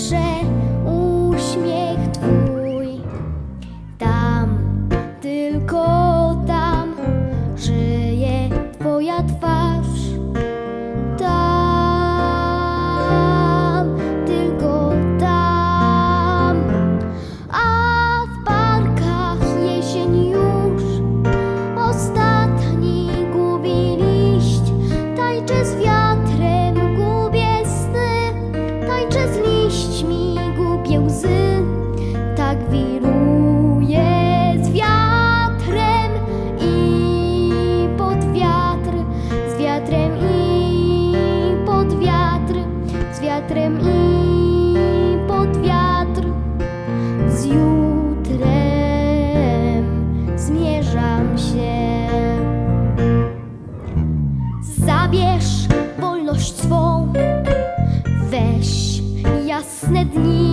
słyszę uśmiech Twój. Tam, tylko tam żyje Twoja twarz. Tam, tylko tam, a w parkach jesień już ostatni gubi liść, tańczy z wiatrem. Just leave. wetrem i pod wiatr z jutrem zmierzam się. Zabierz wolność swą, weź jasne dni.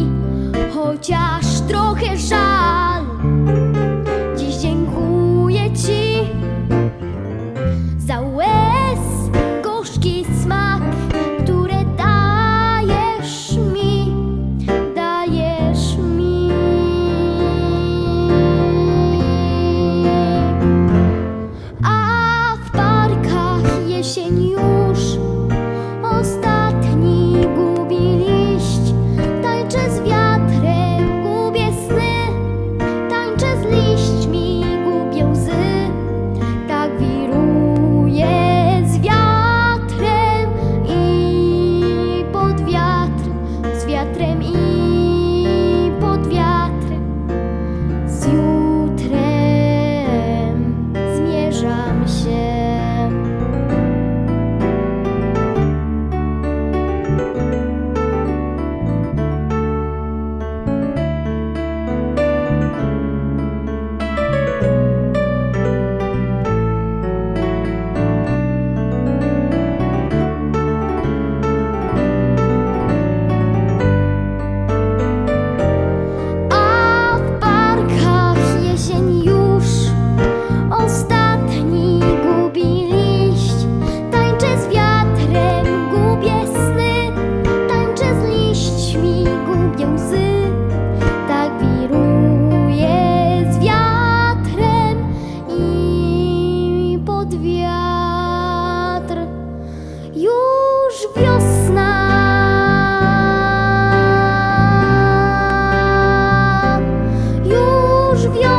in you. już wiosna. Już wiosna.